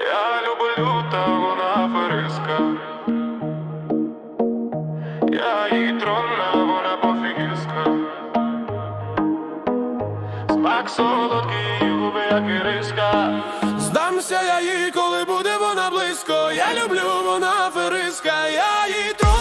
Я люблю, та вона аферистка Я її тронна, вона пофігістка Смак солодкий, губи, як іриска Здамся я їй, коли буде вона близько. Я люблю, вона фериска, я її тронна,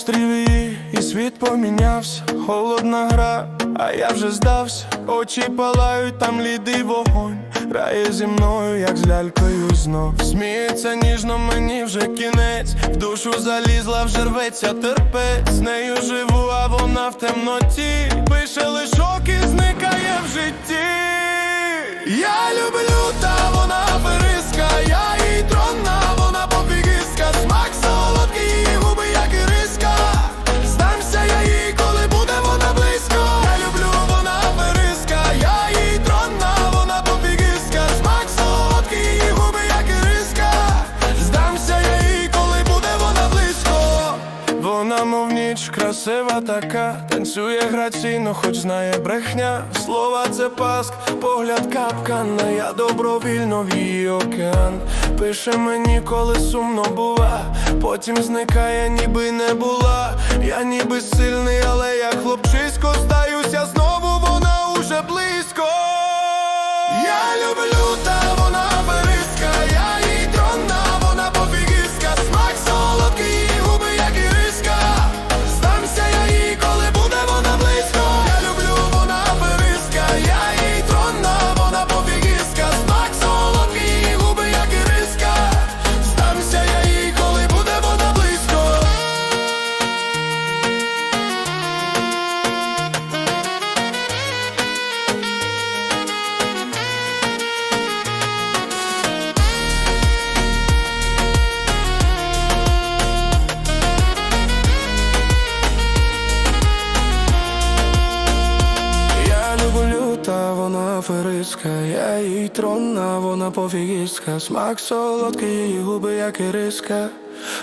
Зустрів її і світ помінявся, холодна гра, а я вже здався, очі палають, там лідий вогонь, грає зі мною, як з лялькою знов. Сміється ніжно, мені вже кінець, в душу залізла, вже рветься терпець. З нею живу, а вона в темноті, пише лишок і зникає в житті. Я люблю, красива така, танцює граційно, хоч знає брехня. Слова це паск, погляд капкана, я добровільно в її океан. Пише мені, коли сумно бува, потім зникає, ніби не була. Я ніби сильний, але як хлопчисько здаюся, знову вона уже близько. Я люблю, та вона я їй тронна, вона пофігістка, смак солодкий, її губи, як іриска.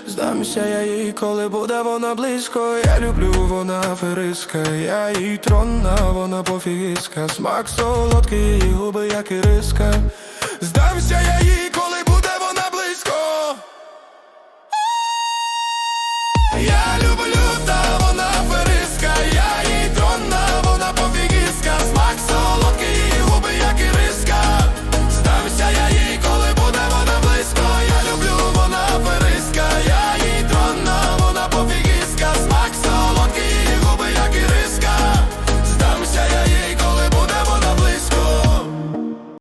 Здамся я їй, коли буде вона близько. Я люблю, вона аферистка, я їй тронна, вона пофігістка, смак солодкий, її губи, як іриска. Здамся я